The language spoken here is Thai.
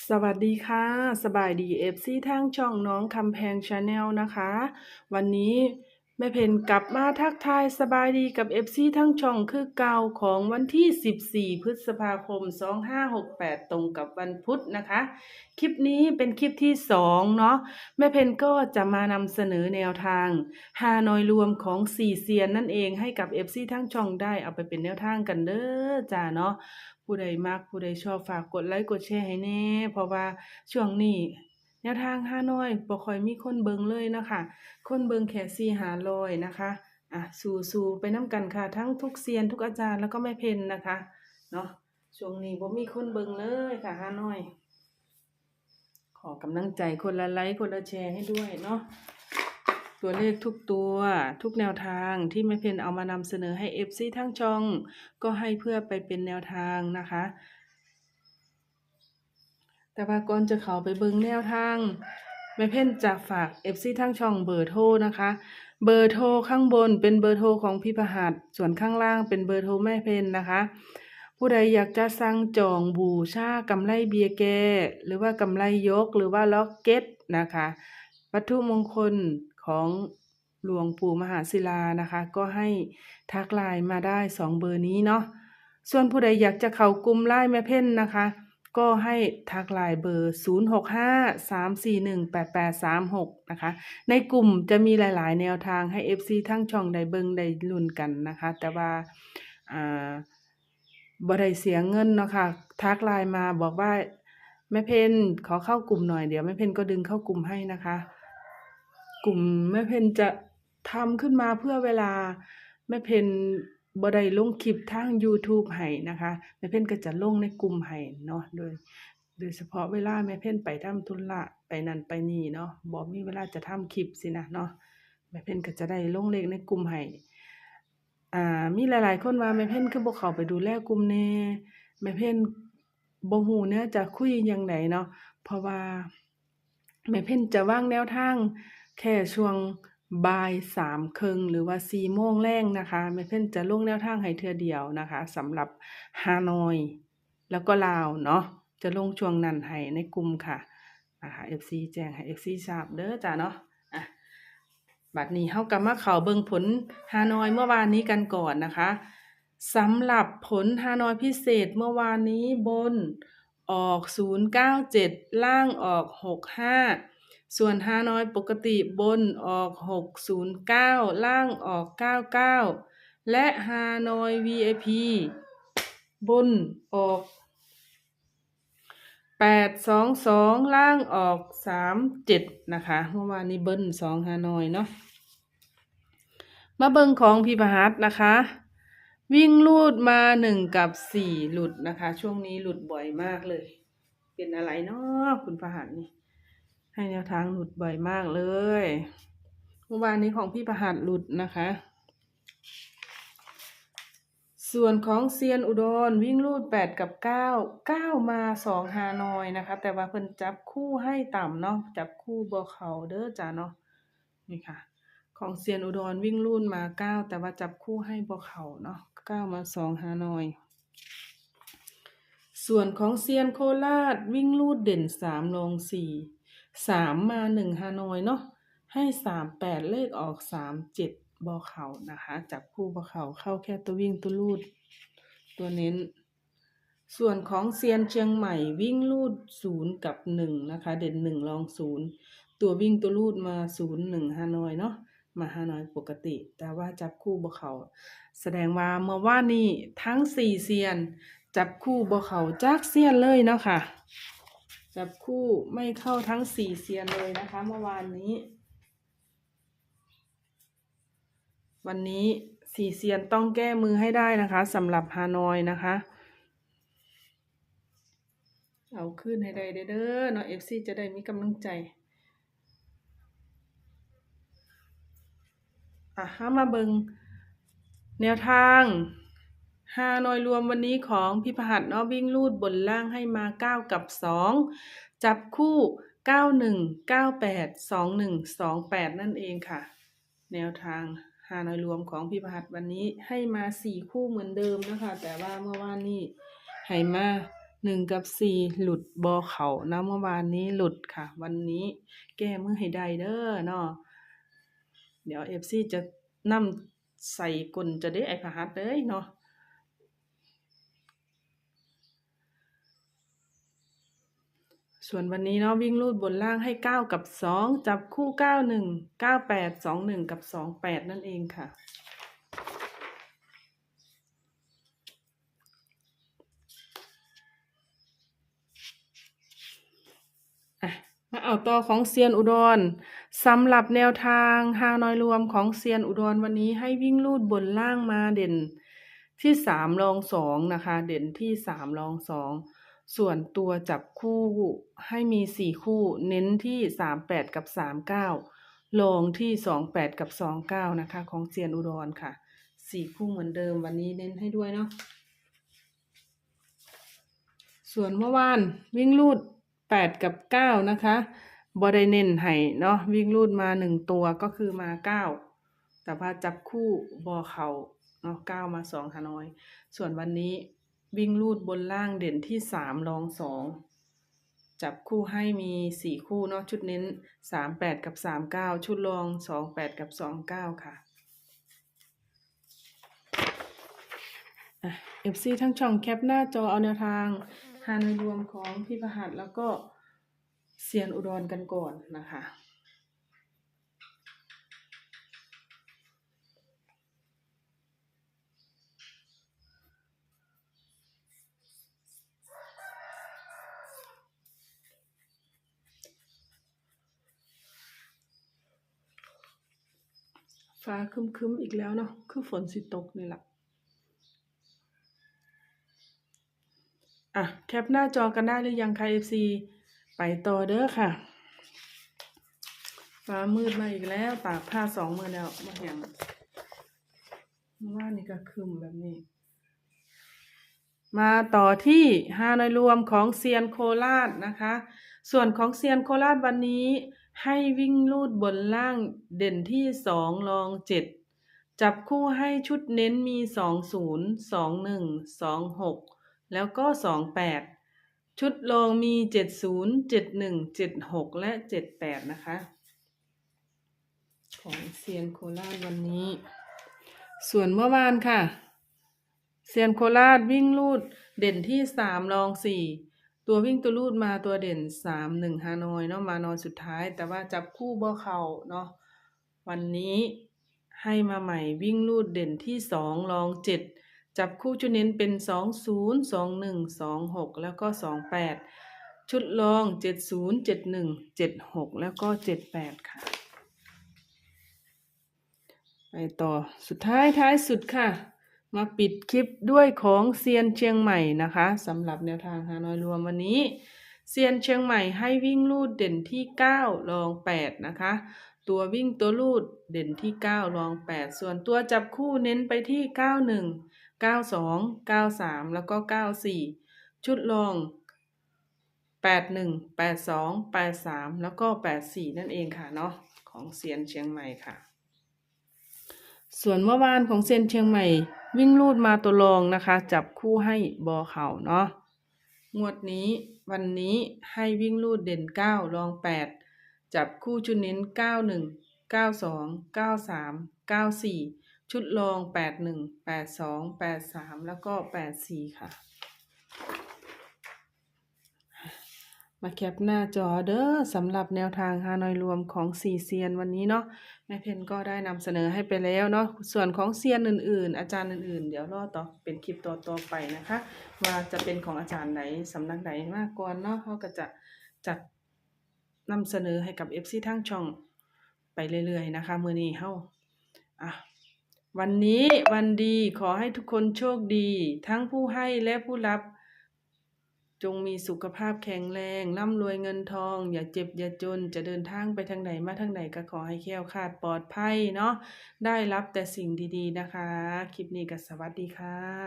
สวัสดีค่ะ สบายดีเอฟซีทางช่องน้องคำแพงชาแนลนะคะ วันนี้ แม่เพนกลับมาทักทายสบายดีกับเอฟซีทั้งช่องคือเก่าของวันที่ 14 พฤษภาคม 2568 ตรงกับวันพุธนะคะ คลิปนี้เป็นคลิปที่ 2 เนาะแม่เพนก็จะมานำเสนอแนวทางฮานอยรวมของสี่เซียนนั่นเองให้กับเอฟซีทั้งช่องได้เอาไปเป็นแนวทางกันเด้อจ้าเนาะผู้ใดมักผู้ใดชอบฝากกดไลค์กดแชร์ให้แน่เพราะว่าช่วงนี้ แนวทางห้าน้อยบ่ค่อยมีคนเบิงเลยนะคะ คนเบิงแค่สี่หาลอยนะคะอะสู่สู่ไปน้ำกันค่ะ ทั้งทุกเซียนทุกอาจารย์แล้วก็แม่เพนนะคะเนาะช่วงนี้บ่มีคนเบิงเลยค่ะห้าน้อย ขอกำลังใจคนละไลค์คนละแชร์ให้ด้วยเนาะตัวเลขทุกตัวทุกแนวทางที่แม่เพนเอามานำเสนอให้ FC ทั้งช่อง ก็ให้เพื่อไปเป็นแนวทางนะคะ แต่ว่าก่อนจะเข้าไปเบิ่งแนวทางแม่เพนจะฝาก FC ทั้งช่องเบอร์โทรนะคะ เบอร์โทรข้างบนเป็นเบอร์โทรของพี่ประหัสส่วนข้างล่างเป็นเบอร์โทรแม่เพนนะคะ ผู้ใดอยากจะสั่งจองบูชากำไรเบียร์แก หรือว่ากำไรยกหรือว่าล็อกเก็ตนะคะ วัตถุมงคลของหลวงปู่มหาศิลานะคะ ก็ให้ทักไลน์มาได้สองเบอร์นี้เนาะส่วนผู้ใดอยากจะเข้ากลุ่มไลน์แม่เพ่นนะคะ ก็ให้ทักไลน์เบอร์ 0653418836 นะคะ ในกลุ่มจะมีหลาย ๆ แนวทางให้ FC ทั้งช่องได้เบิงได้ลุ้นกันนะคะ แต่ว่าอ่าบ่ได้เสียเงินเนาะค่ะทักไลน์มาบอกว่าแม่เพนขอเข้ากลุ่มหน่อยเดี๋ยวแม่เพนก็ดึงเข้ากลุ่มให้นะคะ กลุ่มแม่เพนจะทำขึ้นมาเพื่อเวลาแม่เพน บ่ได้ลงคลิปทาง YouTube ให้นะคะแม่เพ่นก็จะลงในกลุ่มให้เนาะโดยโดยเฉพาะเวลาแม่เพ่นไปทำธุระไปนั่นไปนี่เนาะบ่มีเวลาจะทำคลิปสินะเนาะแม่เพ่นก็จะได้ลงเลขในกลุ่มให้อ่ามีหลาย ๆ คนว่าแม่เพ่นคือบ่เข้าไปดูแลกลุ่มแน่แม่เพ่นบ่ฮู้แนวจะคุยจั่งใดเนาะเพราะว่าแม่เพ่นจะวางแนวทางแค่ช่วง บ่ายสามครึ่งหรือว่าสี่โมงแรงนะคะแม่เพ่นจะลงแนวทางให้เธอเดียวนะคะสำหรับฮานอย แล้วก็ลาวเนาะจะลงช่วงนั้นให้ในกลุ่มค่ะนะคะ FC แจ้งให้ FC ทราบเด้อจ้าเนาะอะบัดนี้เฮากลับมาเข้าเบิงผลฮานอยเมื่อวานนี้กันก่อนนะคะสำหรับผลฮานอยพิเศษเมื่อวานนี้บนออก 097 ล่างออก 65 ส่วนฮานอยปกติบนออก 609 ล่างออก 99 และฮานอย VIP บนออก 822 ล่างออก 37 นะคะ เมื่อวานนี้เบิ้ล2ฮานอยเนาะมาเบิ้งของพี่ประหัสนะคะ วิ่งลูดมาหนึ่งกับสี่หลุดนะคะ ช่วงนี้หลุดบ่อยมากเลย เป็นอะไรเนาะคุณประหัสนี่ ให้แนวทางหลุดบ่อยมากเลยเมื่อวานนี้ของพี่ประหัสหลุดนะคะ ส่วนของเซียนอุดรวิ่งลูดแปดกับเก้าเก้ามาสองฮานอยนะคะ แต่ว่าเพิ่นจับคู่ให้ต่ำเนาะจับคู่บอเขาเด้อจ้าเนาะนี่ค่ะ ของเซียนอุดรวิ่งลูดมาเก้าแต่ว่าจับคู่ให้บอเขาเนาะเก้ามาสองฮานอยส่วนของเซียนโคราชวิ่งลูดเด่นสามลงสี่ สามมาหนึ่งฮานอยเนาะให้สามแปดเลขออกสามเจ็ดบอเขานะคะจับคู่บอเขาเข้าแค่ตัววิ่งตัวลูด ตัวเน้น ส่วนของเซียนเชียงใหม่วิ่งลูดศูนย์กับหนึ่งนะคะ เด่นหนึ่งรองศูนย์ตัววิ่งตัวลูดมาศูนย์หนึ่งฮานอยเนาะมาฮานอยปกติ แต่ว่าจับคู่บอเขา แสดงว่าเมื่อว่านี้ทั้งสี่เซียน จับคู่บอเขาจากเซียนเลยเนาะค่ะ จับคู่ไม่เข้าทั้งสี่เซียนเลยนะคะ เมื่อวานนี้ วันนี้สี่เซียนต้องแก้มือให้ได้นะคะสำหรับฮานอยนะคะ เอาขึ้นให้ได้เด้อเนาะเอฟซีจะได้มีกำลังใจอะห้ามาเบิงแนวทาง ฮานอยรวมวันนี้ของพี่พหัสเนาะวิ่งลูดบนล่างให้มาเก้ากับสองจับคู่เก้าหนึ่งเก้าแปดสองหนึ่งสองแปดนั่นเองค่ะ แนวทางฮานอยรวมของพี่พหัสวันนี้ให้มาสี่คู่เหมือนเดิมนะคะ แต่ว่าเมื่อวานนี้ให้มาหนึ่งกับสี่หลุดบอเขานะเมื่อวานนี้หลุดค่ะ วันนี้แก้มือให้ได้เด้อเนาะเดี๋ยวเอฟซีจะนำใส่กลจะได้ไอพหัสเลยเนาะ ส่วนวันนี้เนาะวิ่งรูดบนล่างให้เก้ากับสองจับคู่เก้าหนึ่งเก้าแปดสองหนึ่งกับสองแปดนั่นเองค่ะอะ มาเอาต่อของเซียนอุดรสำหรับแนวทางฮานอยรวมของเซียนอุดรวันนี้ให้วิ่งลูดบนล่างมาเด่นที่สามรองสองนะคะ เด่นที่สามรองสอง ส่วนตัวจับคู่ให้มีสี่คู่ เน้นที่สามแปดกับสามเก้าลงที่สองแปดกับสองเก้านะคะ ของเซียนอุดรค่ะสี่คู่เหมือนเดิมวันนี้เน้นให้ด้วยเนาะส่วนเมื่อวานวิ่งลูดแปดกับเก้านะคะบอได้เน้นให้เนาะวิ่งลูดมาหนึ่งตัวก็คือมาเก้าแต่ว่าจับคู่บอเขาเนาะเก้ามาสองฮานอย ส่วนวันนี้ วิ่งลูดบนล่างเด่นที่สามรองสองจับคู่ให้มีสี่คู่เนาะชุดเน้นสามแปดกับสามเก้าชุดรองสองแปดกับสองเก้าค่ะเอฟซีทั้งช่องแคปหน้าจอเอาแนวทางฮานรวมของพี่ประหัสแล้วก็เซียนอุดรกันก่อนนะคะ ฟ้าคึมๆอีกแล้วเนาะคือฝนสิตกนี่แหละอะ แคปหน้าจอกันได้หรือยังคะ FC ไปต่อเด้อค่ะ ฟ้ามืดมาอีกแล้ว ตากผ้าสองมือแล้วมาอย่างว่านี่ก็คึมแบบนี้ มาต่อที่ฮานอยรวมของเซียนโคราชนะคะ ส่วนของเซียนโคราชวันนี้ ให้วิ่งลูดบนล่างเด่นที่สองรองเจ็ดจับคู่ให้ชุดเน้นมีสองศูนย์สองหนึ่งสองหกแล้วก็สองแปดชุดรองมีเจ็ดศูนย์เจ็ดหนึ่งเจ็ดหกและเจ็ดแปดนะคะ ของเซียนโคราชวันนี้ ส่วนเมื่อวานค่ะเซียนโคราชวิ่งลูดเด่นที่สามรองสี่ ตัววิ่งตัวลูดมาตัวเด่นสามหนึ่งฮานอยเนาะมานอนสุดท้าย แต่ว่าจับคู่บ่เข่าเนาะวันนี้ให้มาใหม่วิ่งลูดเด่นที่สองรองเจ็ดจับคู่ชุดเน้นเป็นสองศูนย์สองหนึ่งสองหกแล้วก็สองแปดชุดรองเจ็ดศูนย์เจ็ดหนึ่งเจ็ดหกแล้วก็เจ็ดแปดค่ะ ไปต่อสุดท้ายท้ายสุดค่ะ มาปิดคลิปด้วยของเซียนเชียงใหม่นะคะสำหรับแนวทางฮานอยรวมวันนี้เซียนเชียงใหม่ให้วิ่งลูดเด่นที่เก้ารองแปดนะคะ ตัววิ่งตัวลูดเด่นที่เก้ารองแปดส่วนตัวจับคู่เน้นไปที่เก้าหนึ่งเก้าสองเก้าสามแล้วก็เก้าสี่ชุดรองแปดหนึ่งแปดสองแปดสามแล้วก็แปดสี่นั่นเองค่ะเนาะของเซียนเชียงใหม่ค่ะ ส่วนเมื่อวานของเซนเชียงใหม่ วิ่งลูดมาตัวรองนะคะ จับคู่ให้บอเข่าเนาะงวดนี้วันนี้ให้วิ่งลูดเด่นเก้ารองแปดจับคู่ชุดเน้นเก้าหนึ่งเก้าสองเก้าสามเก้าสี่ชุดรองแปดหนึ่งแปดสองแปดสามแล้วก็แปดสี่ค่ะ มาแคปหน้าจอเด้อสำหรับแนวทางฮานอยรวมของสี่เซียนวันนี้เนาะแม่เพนก็ได้นำเสนอให้ไปแล้วเนาะส่วนของเซียนอื่นๆ อาจารย์อื่นๆ เดี๋ยวรอต่อเป็นคลิปต่อๆไปนะคะ ว่าจะเป็นของอาจารย์ไหนสำนักไหนมากกว่าเนาะเขาก็จะจัดนำเสนอให้กับ FC ทั้งช่องไปเรื่อยๆนะคะมือนี้เฮาอะวันนี้วันดีขอให้ทุกคนโชคดี ทั้งผู้ให้และผู้รับ จงมีสุขภาพแข็งแรง ร่ำรวยเงินทอง อย่าเจ็บอย่าจน จะเดินทางไปทางไหนมาทางไหนก็ขอให้แคล้วคลาดปลอดภัยเนาะ ได้รับแต่สิ่งดีๆนะคะ คลิปนี้ก็สวัสดีค่ะ